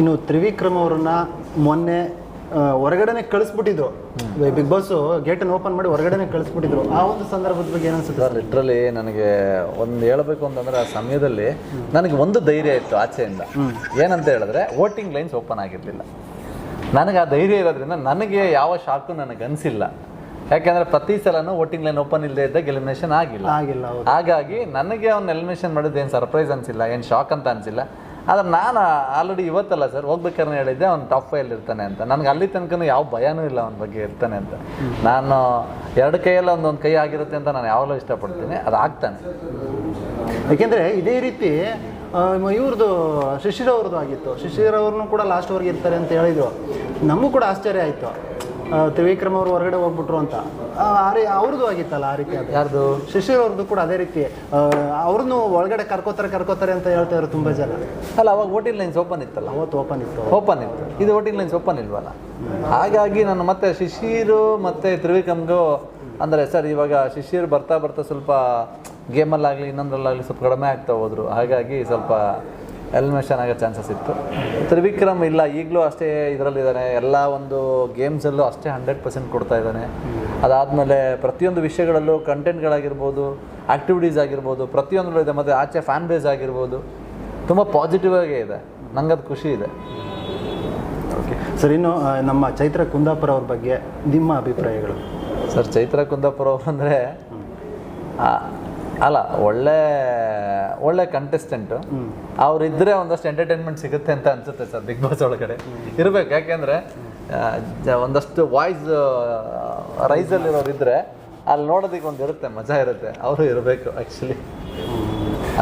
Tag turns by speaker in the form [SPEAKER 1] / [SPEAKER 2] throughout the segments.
[SPEAKER 1] ಇನ್ನು ತ್ರಿವಿಕ್ರಮ್ ಅವ್ರನ್ನ ಮೊನ್ನೆ ಹೊರಗಡೆನೆ ಕಳಿಸ್ಬಿಟ್ಟಿದ್ರು. ಬಿಗ್ ಬಾಸ್ ಗೇಟನ್ನು ಓಪನ್ ಮಾಡಿ ಹೊರಗಡೆನೆ ಕಳಿಸ್ಬಿಟ್ಟಿದ್ರು. ಆ ಒಂದು ಸಂದರ್ಭದ ಬಗ್ಗೆ ಏನನ್ಸುತ್ತೆ
[SPEAKER 2] ಲಿಟ್ರಲಿ ನನಗೆ ಒಂದು ಹೇಳಬೇಕು ಅಂತಂದ್ರೆ ಆ ಸಮಯದಲ್ಲಿ ನನಗೆ ಒಂದು ಧೈರ್ಯ ಇತ್ತು ಆಚೆಯಿಂದ. ಏನಂತ ಹೇಳಿದ್ರೆ ವೋಟಿಂಗ್ ಲೈನ್ಸ್ ಓಪನ್ ಆಗಿರಲಿಲ್ಲ. ನನಗೆ ಆ ಧೈರ್ಯ ಇರೋದ್ರಿಂದ ನನಗೆ ಯಾವ ಶಾಕು ನನಗೆ ಅನಿಸಿಲ್ಲ. ಯಾಕೆಂದ್ರೆ ಪ್ರತಿ ಸಲನೂ ವೋಟಿಂಗ್ ಲೈನ್ ಓಪನ್ ಇಲ್ಲದೆ ಇದ್ದಾಗ ಎಲಿಮಿನೇಷನ್ ಆಗಿಲ್ಲ.
[SPEAKER 1] ಆಗಿಲ್ಲ
[SPEAKER 2] ಹಾಗಾಗಿ ನನಗೆ ಅವ್ನ ಎಲಿಮಿನೇಷನ್ ಮಾಡಿದ್ದು ಏನು ಸರ್ಪ್ರೈಸ್ ಅನಿಸಿಲ್ಲ ಏನು ಶಾಕ್ ಅಂತ ಅನಿಸಿಲ್ಲ. ಆದ್ರೆ ನಾನು ಆಲ್ರೆಡಿ ಇವತ್ತಲ್ಲ ಸರ್ ಹೋಗ್ಬೇಕಾದ್ರೆ ಹೇಳಿದ್ದೆ, ಅವ್ನು ಟಾಪ್ ಫೈಲ್ ಇರ್ತಾನೆ ಅಂತ. ನನಗೆ ಅಲ್ಲಿ ತನಕ ಯಾವ ಭಯನೂ ಇಲ್ಲ ಅವನ ಬಗ್ಗೆ ಇರ್ತಾನೆ ಅಂತ. ನಾನು ಎರಡು ಕೈಯಲ್ಲ ಒಂದೊಂದು ಕೈ ಆಗಿರುತ್ತೆ ಅಂತ ನಾನು ಯಾವಾಗಲೂ ಇಷ್ಟಪಡ್ತೀನಿ. ಅದು ಆಗ್ತಾನೆ.
[SPEAKER 1] ಯಾಕೆಂದ್ರೆ ಇದೇ ರೀತಿ ಇವ್ರದ್ದು ಶಿಶಿರವ್ರದ್ದು ಆಗಿತ್ತು. ಶಿಶಿರವ್ರನ್ನೂ ಕೂಡ ಲಾಸ್ಟ್ವರೆಗೆ ಇರ್ತಾರೆ ಅಂತ ಹೇಳಿದರು. ನಮಗೂ ಕೂಡ ಆಶ್ಚರ್ಯ ಆಯಿತು. ತ್ರಿವಿಕ್ರಮ್ ಅವರು ಹೊರಗಡೆ ಹೋಗ್ಬಿಟ್ರು ಅಂತ. ಆ, ಆ ರೀ ಅವ್ರದ್ದು ಆಗಿತ್ತಲ್ಲ ಆ ರೀತಿ
[SPEAKER 2] ಯಾರ್ದು?
[SPEAKER 1] ಶಿಶಿರ್ ಅವ್ರದ್ದು ಕೂಡ ಅದೇ ರೀತಿ. ಅವ್ರನ್ನು ಒಳಗಡೆ ಕರ್ಕೋತಾರೆ ಕರ್ಕೋತಾರೆ ಅಂತ ಹೇಳ್ತಾ ಇದ್ರು ತುಂಬ ಜನ.
[SPEAKER 2] ಅಲ್ಲ ಅವಾಗ ವೋಟಿಂಗ್ ಲೈನ್ಸ್ ಓಪನ್ ಇತ್ತಲ್ಲ?
[SPEAKER 1] ಅವತ್ತು ಓಪನ್ ಇತ್ತು.
[SPEAKER 2] ಓಪನ್ ಇತ್ತು. ಇದು ವೋಟಿಂಗ್ ಲೈನ್ಸ್ ಓಪನ್ ಇಲ್ವಲ್ಲ? ಹಾಗಾಗಿ ನಾನು ಮತ್ತೆ ಶಿಶಿರು ಮತ್ತೆ ತ್ರಿವಿಕ್ರಮ್ಗು ಅಂದರೆ ಸರ್ ಇವಾಗ ಶಿಶಿರ್ ಬರ್ತಾ ಬರ್ತಾ ಸ್ವಲ್ಪ ಗೇಮಲ್ಲಾಗಲಿ ಇನ್ನೊಂದರಲ್ಲಾಗಲಿ ಸ್ವಲ್ಪ ಕಡಿಮೆ ಆಗ್ತಾ ಹೋದ್ರು. ಹಾಗಾಗಿ ಸ್ವಲ್ಪ ಎಲಿಮಿನೇಷನ್ ಆಗೋ ಚಾನ್ಸಸ್ ಇತ್ತು. ತ್ರಿವಿಕ್ರಮ್ ಇಲ್ಲ ಈಗಲೂ ಅಷ್ಟೇ ಇದರಲ್ಲಿದ್ದಾನೆ. ಎಲ್ಲ ಒಂದು ಗೇಮ್ಸಲ್ಲೂ ಅಷ್ಟೇ ಹಂಡ್ರೆಡ್ ಪರ್ಸೆಂಟ್ ಕೊಡ್ತಾ ಇದ್ದಾನೆ. ಅದಾದಮೇಲೆ ಪ್ರತಿಯೊಂದು ವಿಷಯಗಳಲ್ಲೂ ಕಂಟೆಂಟ್ಗಳಾಗಿರ್ಬೋದು ಆ್ಯಕ್ಟಿವಿಟೀಸ್ ಆಗಿರ್ಬೋದು ಪ್ರತಿಯೊಂದರಲ್ಲೂ ಇದೆ. ಮತ್ತು ಆಚೆ ಫ್ಯಾನ್ ಬೇಸ್ ಆಗಿರ್ಬೋದು. ತುಂಬ ಪಾಸಿಟಿವ್ ಆಗೇ ಇದೆ. ನಂಗದು ಖುಷಿ ಇದೆ.
[SPEAKER 1] ಓಕೆ ಸರ್ ಇನ್ನು ನಮ್ಮ ಚೈತ್ರ ಕುಂದಾಪುರ ಅವ್ರ ಬಗ್ಗೆ ನಿಮ್ಮ ಅಭಿಪ್ರಾಯಗಳು?
[SPEAKER 2] ಸರ್ ಚೈತ್ರ ಕುಂದಾಪುರ ಅವರು ಅಂದರೆ ಅಲ್ಲ ಒಳ್ಳೆ ಒಳ್ಳೆ ಕಂಟೆಸ್ಟೆಂಟು ಅವರಿದ್ದರೆ ಒಂದಷ್ಟು ಎಂಟರ್ಟೈನ್ಮೆಂಟ್ ಸಿಗುತ್ತೆ ಅಂತ ಅನ್ಸುತ್ತೆ ಸರ್ ಬಿಗ್ ಬಾಸ್ ಒಳಗಡೆ. ಇರಬೇಕು ಯಾಕೆಂದರೆ ಒಂದಷ್ಟು ವಾಯ್ಸ್ ರೈಸಲ್ಲಿರೋರು ಇದ್ದರೆ ಅಲ್ಲಿ ನೋಡೋದಕ್ಕೆ ಒಂದು ಇರುತ್ತೆ ಮಜಾ ಇರುತ್ತೆ. ಅವರು ಇರಬೇಕು ಆ್ಯಕ್ಚುಲಿ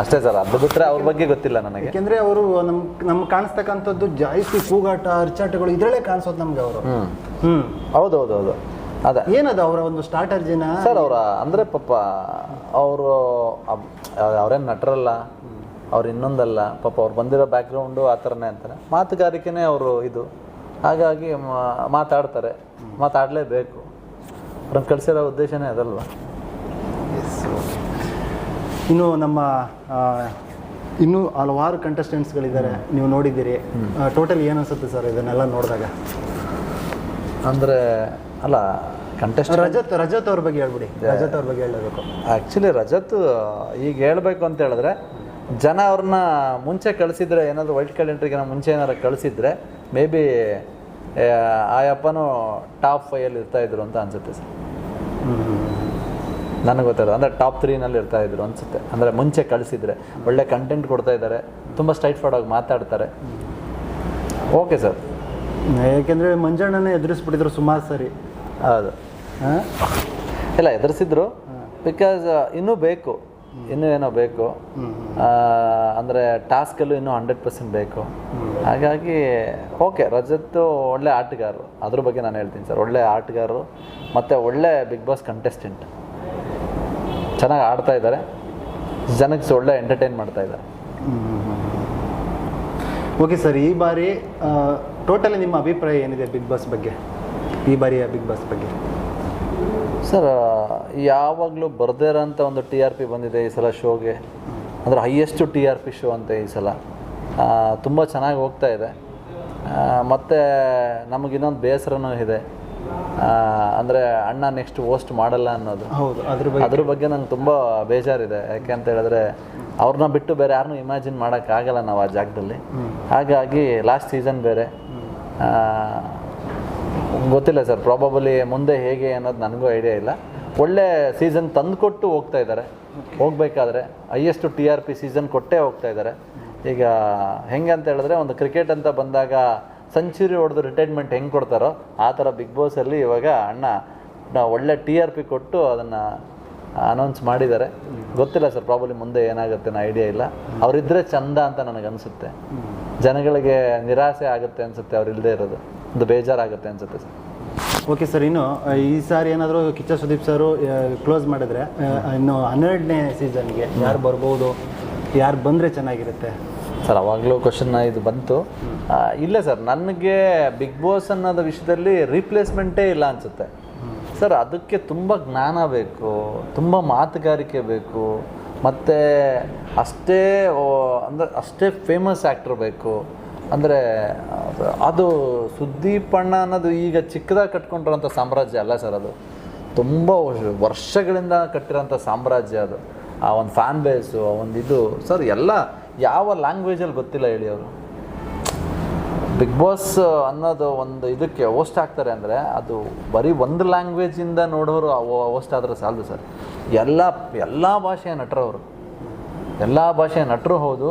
[SPEAKER 2] ಅಷ್ಟೇ ಸರ್ ಅದು ಬಿಟ್ಟರೆ ಅವ್ರ ಬಗ್ಗೆ ಗೊತ್ತಿಲ್ಲ ನನಗೆ.
[SPEAKER 1] ಯಾಕೆಂದ್ರೆ ಅವರು ನಮ್ ನಮ್ಗೆ ಕಾಣಿಸ್ತಕ್ಕಂಥದ್ದು ಜಾಸ್ತಿ ಕೂಗಾಟ ಅರ್ಚಾಟಗಳು ಇದರಲ್ಲೇ ಕಾಣಿಸೋದು ನಮ್ಗೆ ಅವರು.
[SPEAKER 2] ಹ್ಞೂ
[SPEAKER 1] ಹ್ಮ್.
[SPEAKER 2] ಹೌದು ಹೌದು ಹೌದು. ಅದೇ.
[SPEAKER 1] ಏನದು ಅವರ ಒಂದು ಸ್ಟಾರ್ಟರ್ ಜಿನ?
[SPEAKER 2] ಸರ್ ಅವರ ಅಂದರೆ ಪಾಪ ಅವರು ಅವ್ರೇನು ನಟರಲ್ಲ ಅವ್ರು ಇನ್ನೊಂದಲ್ಲ ಪಾಪ ಅವ್ರು ಬಂದಿರೋ ಬ್ಯಾಕ್ಗ್ರೌಂಡು ಆ ಥರನೇ ಅಂತಾರೆ. ಮಾತುಗಾರಿಕೆನೇ ಅವರು ಇದು. ಹಾಗಾಗಿ ಮಾತಾಡ್ತಾರೆ. ಮಾತಾಡಲೇಬೇಕು. ಅವ್ರನ್ನ ಕಳಿಸಿರೋ ಉದ್ದೇಶನೇ ಅದಲ್ವಾ.
[SPEAKER 1] ಇನ್ನು ನಮ್ಮ ಇನ್ನೂ ಹಲವಾರು ಕಂಟೆಸ್ಟೆಂಟ್ಸ್ಗಳಿದ್ದಾರೆ ನೀವು ನೋಡಿದ್ದೀರಿ. ಟೋಟಲ್ ಏನು ಅನ್ಸುತ್ತೆ ಸರ್ ಇದನ್ನೆಲ್ಲ ನೋಡಿದಾಗ?
[SPEAKER 2] ಅಂದರೆ ಅಲ್ಲ ಕಂಟೆಸ್ಟ್
[SPEAKER 1] ರಜತ್ ರಜತ್ ಅವ್ರ ಬಗ್ಗೆ ಹೇಳ್ಬಿಡಿ. ರಜತ್ ಅವ್ರ ಬಗ್ಗೆ ಹೇಳಬೇಕು.
[SPEAKER 2] ಆ್ಯಕ್ಚುಲಿ ರಜತ್ ಈಗ ಹೇಳಬೇಕು ಅಂತ ಹೇಳಿದ್ರೆ ಜನ ಅವ್ರನ್ನ ಮುಂಚೆ ಕಳಿಸಿದ್ರೆ ಏನಾದರೂ ವೈಟ್ ಕಾರ್ಡ್ ಎಂಟ್ರಿಗಿನ ಮುಂಚೆ ಏನಾದ್ರು ಕಳಿಸಿದ್ರೆ ಮೇ ಬಿ ಆ ಅಪ್ಪನೂ ಟಾಪ್ ಫೈಯಲ್ಲಿ ಇರ್ತಾ ಇದ್ರು ಅಂತ ಅನ್ಸುತ್ತೆ ಸರ್. ನನಗೆ ಗೊತ್ತಿರೋದು ಅಂದರೆ ಟಾಪ್ ತ್ರೀನಲ್ಲಿ ಇರ್ತಾ ಇದ್ರು ಅನ್ಸುತ್ತೆ. ಅಂದರೆ ಮುಂಚೆ ಕಳಿಸಿದ್ರೆ ಒಳ್ಳೆ ಕಂಟೆಂಟ್ ಕೊಡ್ತಾ ಇದ್ದಾರೆ ತುಂಬ ಸ್ಟ್ರೈಟ್ ಫಾರ್ಡ್ ಆಗಿ ಮಾತಾಡ್ತಾರೆ. ಓಕೆ ಸರ್
[SPEAKER 1] ಯಾಕೆಂದ್ರೆ ಮಂಜಣ್ಣನೇ ಎದುರಿಸ್ಬಿಟ್ಟಿದ್ರು ಸುಮಾರು ಸರಿ.
[SPEAKER 2] ಹೌದು? ಇಲ್ಲ ಎದುರಿಸಿದ್ರು. ಬಿಕಾಸ್ ಇನ್ನೂ ಬೇಕು. ಇನ್ನೂ ಏನೋ ಬೇಕು. ಅಂದರೆ ಅಂದ್ರೆ ಟಾಸ್ಕಲ್ಲೂ ಇನ್ನೂ ಹಂಡ್ರೆಡ್ ಪರ್ಸೆಂಟ್ ಬೇಕು. ಹಾಗಾಗಿ ಓಕೆ ರಜತ್ ಒಳ್ಳೆ ಆಟಗಾರರು. ಅದ್ರ ಬಗ್ಗೆ ನಾನು ಹೇಳ್ತೀನಿ ಸರ್. ಒಳ್ಳೆ ಆಟಗಾರರು ಮತ್ತು ಒಳ್ಳೆ ಬಿಗ್ ಬಾಸ್ ಕಂಟೆಸ್ಟೆಂಟ್ ಚೆನ್ನಾಗಿ ಆಡ್ತಾ ಇದ್ದಾರೆ. ಜನಕ್ಕೆ ಒಳ್ಳೆ ಎಂಟರ್ಟೈನ್ ಮಾಡ್ತಾ ಇದ್ದಾರೆ.
[SPEAKER 1] ಓಕೆ ಸರ್ ಈ ಬಾರಿ ಟೋಟಲಿ ನಿಮ್ಮ ಅಭಿಪ್ರಾಯ ಏನಿದೆ ಬಿಗ್ ಬಾಸ್ ಬಗ್ಗೆ? ಈ ಬಾರಿಯ ಬಿಗ್ ಬಾಸ್ ಬಗ್ಗೆ.
[SPEAKER 2] ಸರ್ ಯಾವಾಗಲೂ ಬರ್ದೇ ಇರೋಂಥ ಒಂದು ಟಿ ಆರ್ ಪಿ ಬಂದಿದೆ ಈ ಸಲ ಶೋಗೆ. ಅಂದರೆ highest T R P show ಅಂತೆ ಈ ಸಲ. ತುಂಬ ಚೆನ್ನಾಗಿ ಹೋಗ್ತಾ ಇದೆ. ಮತ್ತು ನಮಗಿನ್ನೊಂದು ಬೇಸರನೂ ಇದೆ. ಅಂದರೆ ಅಣ್ಣ ನೆಕ್ಸ್ಟ್ ಹೋಸ್ಟ್ ಮಾಡಲ್ಲ ಅನ್ನೋದು.
[SPEAKER 1] ಹೌದು ಅದ್ರ ಬಗ್ಗೆ.
[SPEAKER 2] ಅದ್ರ ಬಗ್ಗೆ ನಂಗೆ ತುಂಬ ಬೇಜಾರಿದೆ. ಯಾಕೆ ಅಂತ ಹೇಳಿದ್ರೆ ಅವ್ರನ್ನ ಬಿಟ್ಟು ಬೇರೆ ಯಾರನ್ನೂ ಇಮ್ಯಾಜಿನ್ ಮಾಡೋಕ್ಕಾಗಲ್ಲ ನಾವು ಆ ಜಾಗದಲ್ಲಿ. ಹಾಗಾಗಿ ಲಾಸ್ಟ್ ಸೀಸನ್ ಬೇರೆ. ಗೊತ್ತಿಲ್ಲ ಸರ್ ಪ್ರಾಬಬಲಿ ಮುಂದೆ ಹೇಗೆ ಅನ್ನೋದು ನನಗೂ ಐಡಿಯಾ ಇಲ್ಲ. ಒಳ್ಳೆ ಸೀಸನ್ ತಂದುಕೊಟ್ಟು ಹೋಗ್ತಾ ಇದ್ದಾರೆ. ಹೋಗ್ಬೇಕಾದ್ರೆ highest T R P season ಕೊಟ್ಟೇ ಹೋಗ್ತಾ ಇದ್ದಾರೆ. ಈಗ ಹೆಂಗೆ ಅಂತ ಹೇಳಿದ್ರೆ ಒಂದು ಕ್ರಿಕೆಟ್ ಅಂತ ಬಂದಾಗ ಸೆಂಚುರಿ ಹೊಡೆದು ರಿಟೈರ್ಮೆಂಟ್ ಹೆಂಗೆ ಕೊಡ್ತಾರೋ ಆ ಥರ ಬಿಗ್ ಬಾಸಲ್ಲಿ ಇವಾಗ ಅಣ್ಣ ಒಳ್ಳೆ ಟಿ ಆರ್ ಪಿ ಕೊಟ್ಟು ಅದನ್ನು ಅನೌನ್ಸ್ ಮಾಡಿದ್ದಾರೆ. ಗೊತ್ತಿಲ್ಲ ಸರ್ ಪ್ರಾಬ್ಲಮ್ ಮುಂದೆ ಏನಾಗುತ್ತೆ ಅನ್ನೋ ಐಡಿಯಾ ಇಲ್ಲ. ಅವರಿದ್ದರೆ ಚಂದ ಅಂತ ನನಗೆ ಅನಿಸುತ್ತೆ. ಜನಗಳಿಗೆ ನಿರಾಸೆ ಆಗುತ್ತೆ ಅನಿಸುತ್ತೆ, ಅವ್ರು ಇಲ್ಲದೆ ಇರೋದು. ಒಂದು ಬೇಜಾರಾಗುತ್ತೆ ಅನಿಸುತ್ತೆ ಸರ್.
[SPEAKER 1] ಓಕೆ ಸರ್ ಇನ್ನು ಈ ಸಾರಿ ಏನಾದರೂ ಕಿಚ್ಚ ಸುದೀಪ್ ಸರು ಕ್ಲೋಸ್ ಮಾಡಿದ್ರೆ ಇನ್ನು ಹನ್ನೆರಡನೇ ಸೀಸನ್ಗೆ ಯಾರು ಬರ್ಬೋದು, ಯಾರು ಬಂದರೆ ಚೆನ್ನಾಗಿರುತ್ತೆ?
[SPEAKER 2] ಸರ್, ಅವಾಗಲೂ ಕ್ವಶನ್ ಇದು ಬಂತು. ಇಲ್ಲ ಸರ್, ನನಗೆ ಬಿಗ್ ಬಾಸ್ ಅನ್ನೋದ ವಿಷಯದಲ್ಲಿ ರೀಪ್ಲೇಸ್ಮೆಂಟೇ ಇಲ್ಲ ಅನಿಸುತ್ತೆ. ಸರ್, ಅದಕ್ಕೆ ತುಂಬ ಜ್ಞಾನ ಬೇಕು, ತುಂಬ ಮಾತುಗಾರಿಕೆ ಬೇಕು, ಮತ್ತು ಅಷ್ಟೇ ಅಂದರೆ ಅಷ್ಟೇ ಫೇಮಸ್ ಆ್ಯಕ್ಟ್ರ್ ಬೇಕು. ಅಂದರೆ, ಅದು ಸುದೀಪ್ ಅಣ್ಣ ಅನ್ನೋದು ಈಗ ಚಿಕ್ಕದಾಗಿ ಕಟ್ಕೊಂಡಿರೋಂಥ ಸಾಮ್ರಾಜ್ಯ ಅಲ್ಲ ಸರ್ ಅದು. ತುಂಬ ವರ್ಷಗಳಿಂದ ಕಟ್ಟಿರೋಂಥ ಸಾಮ್ರಾಜ್ಯ ಅದು. ಆ ಒಂದು ಫ್ಯಾನ್ ಬೇಸು ಆ ಒಂದು ಇದು. ಸರ್, ಎಲ್ಲ ಯಾವ ಲ್ಯಾಂಗ್ವೇಜಲ್ಲಿ ಗೊತ್ತಿಲ್ಲ ಹೇಳಿ ಅವರು. ಬಿಗ್ ಬಾಸ್ ಅನ್ನೋದು ಒಂದು ಇದಕ್ಕೆ ಹೋಸ್ಟ್ ಆಗ್ತಾರೆ ಅಂದರೆ ಅದು ಬರೀ ಒಂದು ಲ್ಯಾಂಗ್ವೇಜಿಂದ ನೋಡೋರು ಹೋಸ್ಟ್ ಆದರೆ ಸಾಲದು ಸರ್. ಎಲ್ಲ ಎಲ್ಲ ಭಾಷೆಯ ನಟರವರು ಎಲ್ಲ ಭಾಷೆಯ ನಟರು ಹೌದು.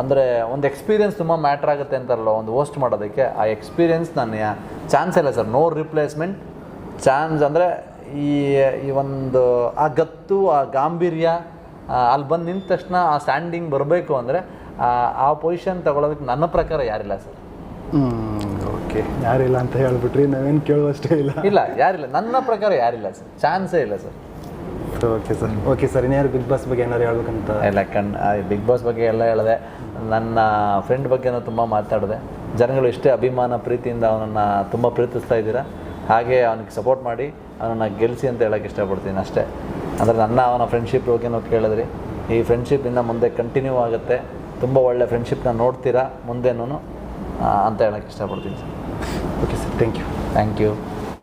[SPEAKER 2] ಅಂದರೆ ಒಂದು ಎಕ್ಸ್ಪೀರಿಯನ್ಸ್ ತುಂಬ ಮ್ಯಾಟ್ರ್ ಆಗುತ್ತೆ ಅಂತಾರಲ್ಲ, ಒಂದು ಹೋಸ್ಟ್ ಮಾಡೋದಕ್ಕೆ. ಆ ಎಕ್ಸ್ಪೀರಿಯನ್ಸ್ ನನ್ನ ಚಾನ್ಸ್ ಇಲ್ಲ ಸರ್. ನೋ ರಿಪ್ಲೇಸ್ಮೆಂಟ್ ಚಾನ್ಸ್ ಅಂದರೆ ಈ ಈ ಒಂದು ಆ ಗತ್ತು, ಆ ಗಾಂಭೀರ್ಯ ಅಲ್ಲಿ ಬಂದು ನಿಂತ ತಕ್ಷಣ ಆ ಸ್ಟ್ಯಾಂಡಿಂಗ್ ಬರಬೇಕು ಅಂದರೆ ಆ ಪೊಸಿಷನ್ ತಗೊಳ್ಳೋದಕ್ಕೆ ನನ್ನ ಪ್ರಕಾರ ಯಾರಿಲ್ಲ ಸರ್.
[SPEAKER 1] ಓಕೆ ಯಾರಿಲ್ಲ ಅಂತ ಹೇಳ್ಬಿಟ್ರಿ ನಾವೇನು ಕೇಳುವಷ್ಟೇ ಇಲ್ಲ.
[SPEAKER 2] ಇಲ್ಲ ಯಾರಿಲ್ಲ. ನನ್ನ ಪ್ರಕಾರ ಯಾರಿಲ್ಲ ಸರ್. ಚಾನ್ಸೇ ಇಲ್ಲ sir.
[SPEAKER 1] Okay sir okay sir ಇನ್ಯಾರು ಬಿಗ್ ಬಾಸ್ ಬಗ್ಗೆ ಏನಾದ್ರು ಹೇಳ್ಬೇಕಂತ?
[SPEAKER 2] ಇಲ್ಲ ಕಣ್ ಬಿಗ್ ಬಾಸ್ ಬಗ್ಗೆ ಎಲ್ಲ ಹೇಳಿದೆ. ನನ್ನ ಫ್ರೆಂಡ್ ಬಗ್ಗೆನೂ ತುಂಬ ಮಾತಾಡಿದೆ. ಜನಗಳು ಇಷ್ಟೇ ಅಭಿಮಾನ ಪ್ರೀತಿಯಿಂದ ಅವನನ್ನು ತುಂಬ ಪ್ರೀತಿಸ್ತಾ ಇದ್ದೀರಾ ಹಾಗೆ ಅವನಿಗೆ ಸಪೋರ್ಟ್ ಮಾಡಿ ಅವನನ್ನು ಗೆಲ್ಲಿಸಿ ಅಂತ ಹೇಳೋಕ್ಕೆ ಇಷ್ಟಪಡ್ತೀನಿ ಅಷ್ಟೇ. ಅಂದರೆ ನನ್ನ ಅವನ ಫ್ರೆಂಡ್ಶಿಪ್ ಬಗ್ಗೆನೂ ಕೇಳಿದ್ರಿ. ಈ ಫ್ರೆಂಡ್ಶಿಪ್ ಇನ್ನು ಮುಂದೆ ಕಂಟಿನ್ಯೂ ಆಗುತ್ತೆ. ತುಂಬ ಒಳ್ಳೆ ಫ್ರೆಂಡ್ಶಿಪ್ನ ನೋಡ್ತೀರಾ ಮುಂದೆನೂ ಅಂತ ಹೇಳೋಕ್ಕೆ ಇಷ್ಟಪಡ್ತೀನಿ sir.
[SPEAKER 1] Okay sir thank you
[SPEAKER 2] thank you